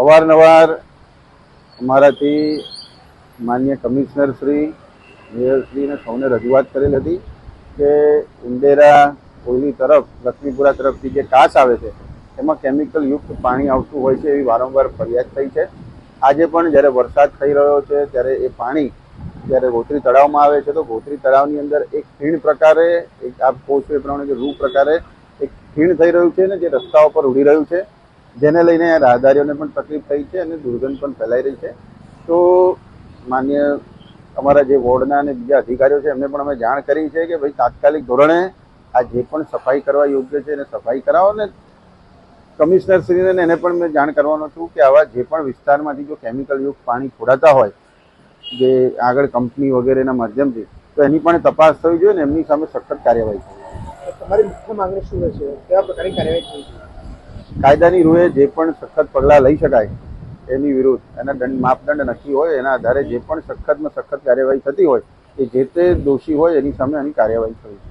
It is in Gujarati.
અવારનવાર અમારાથી માન્ય કમિશનર શ્રી મેયરશ્રીને સૌને રજૂઆત કરેલ હતી કે ઉંદેરા કોઈની તરફ, લક્ષ્મીપુરા તરફથી જે કાસ આવે છે, એમાં કેમિકલ યુક્ત પાણી આવતું હોય છે એવી વારંવાર ફરિયાદ થઈ છે. આજે પણ જ્યારે વરસાદ થઈ રહ્યો છે, ત્યારે એ પાણી જ્યારે ગોત્રી તળાવમાં આવે છે, તો ગોત્રી તળાવની અંદર એક ખીણ પ્રકારે, એક આ કોચ એ પ્રમાણે કે રૂ પ્રકારે એક ખીણ થઈ રહ્યું છે ને જે રસ્તાઓ પર ઉડી રહ્યું છે. જેને લઈને રાહદારીઓને પણ તકલીફ થઈ છે અને દુર્ગંધ પણ ફેલાઈ રહી છે. તો માન્ય અમારા જે વોર્ડના અને બીજા અધિકારીઓ છે, એમને પણ અમે જાણ કરી છે કે ભાઈ તાત્કાલિક ધોરણે આ જે પણ સફાઈ કરવા યોગ્ય છે એને સફાઈ કરાવો ને કમિશનર શ્રીને એને પણ મેં જાણ કરવાનો છું કે આવા જે પણ વિસ્તારમાંથી જો કેમિકલયુક્ત પાણી છોડાતા હોય, જે આગળ કંપની વગેરેના માધ્યમથી, તો એની પણ તપાસ થવી જોઈએ ને એમની સામે સખત કાર્યવાહી. થવી તમારી મુખ્ય માંગણી શું રહેશે કેવા પ્રકારની કાર્યવાહી થઈ કાયદાની રૂએ જે પણ સખત પગલાં લઈ શકાય એની વિરુદ્ધ, એના દંડ, માપદંડ નક્કી હોય, એના આધારે જે પણ સખતમાં સખત કાર્યવાહી થતી હોય, એ જે તે દોષી હોય એની સામે એની કાર્યવાહી થવી